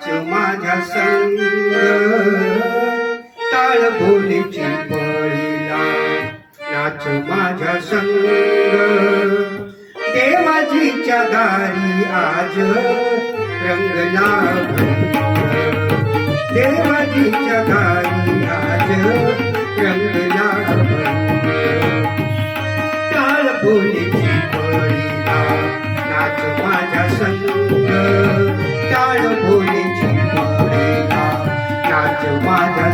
नाच माझ्या संग. ताळ बोलीची पळीला नाच माझ्या संग. देवाजीच्या दारी आज. रंगला भंग देवाजीच्या दारी आज. रंगला ताळ बोली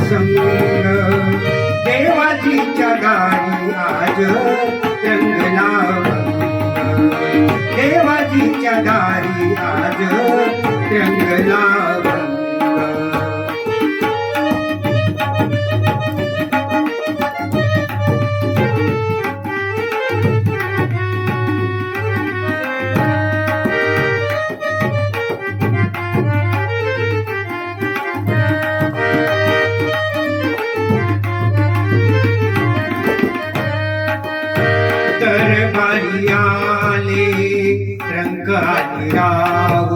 संग देवाजीच्या दारी आज रंगला देवाजीच्या दारी आज रंगला भंग आले रंग राव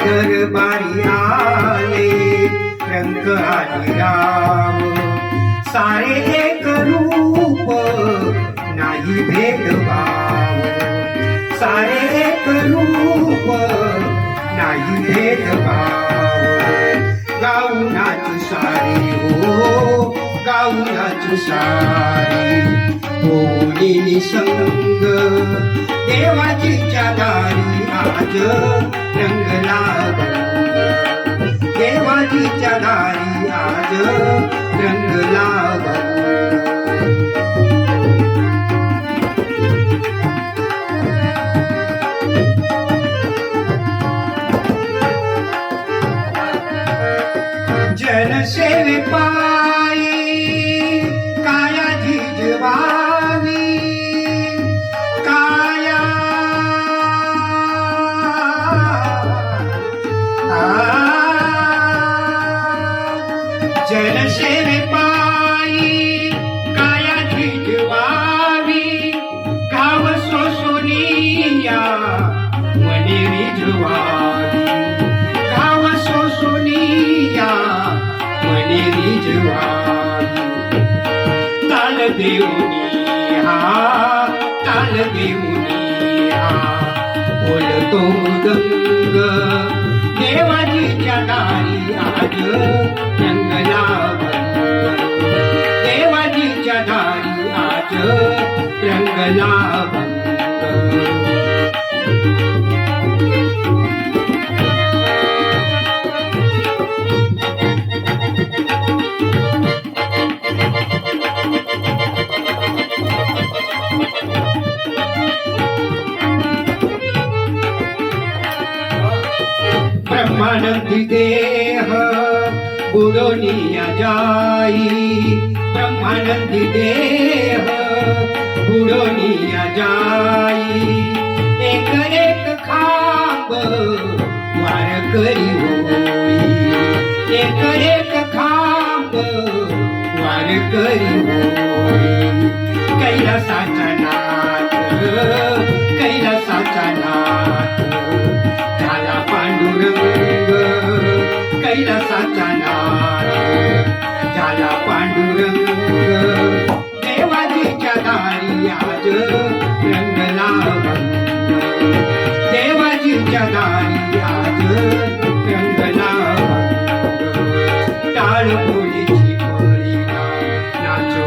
दरबारी आले रंग राव सारे एक रूप नाही भेदभाव. सारे एक रूप नाही भेदभाव. गाऊनाच सारी हो गाऊनाच सारी. होळी देवाची देवाजीच्या दारी आज रंगला देवाची देवाजीच्या दारी आज रंगला जनसेवे पायी काया झिजवावी गाव सोसोनिया मने रिजवावी. गाव सोसोनिया मने रिजवावी. ताल देऊनी हा ताल देऊनी हा बोलतो गंग रंगला ब्रह्मानंदी देह बुडोनिया जाई। ब्रह्मानंदी देह बुडोनिया जाई। एक एक खांब वार करी होई। एक एक खांब वार करी होई। कैलासाचा नाथ कैलासाचा नाथ। कैलासाचा नाथ झाला पांडुरंग. देवाजीच्या दारी आज रंगला देवाजीच्या दारी आज रंगला टाळ बोलीची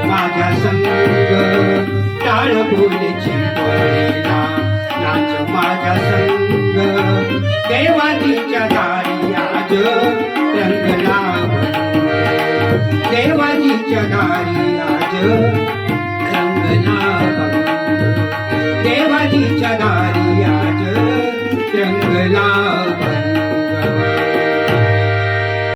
माझ्या संग. टाळ बोलीची पळीला माझ्या संग. देवाजीच्या देवाजीच्या दारी रंगला भंग देवाजीच्या दारी आज. रंगला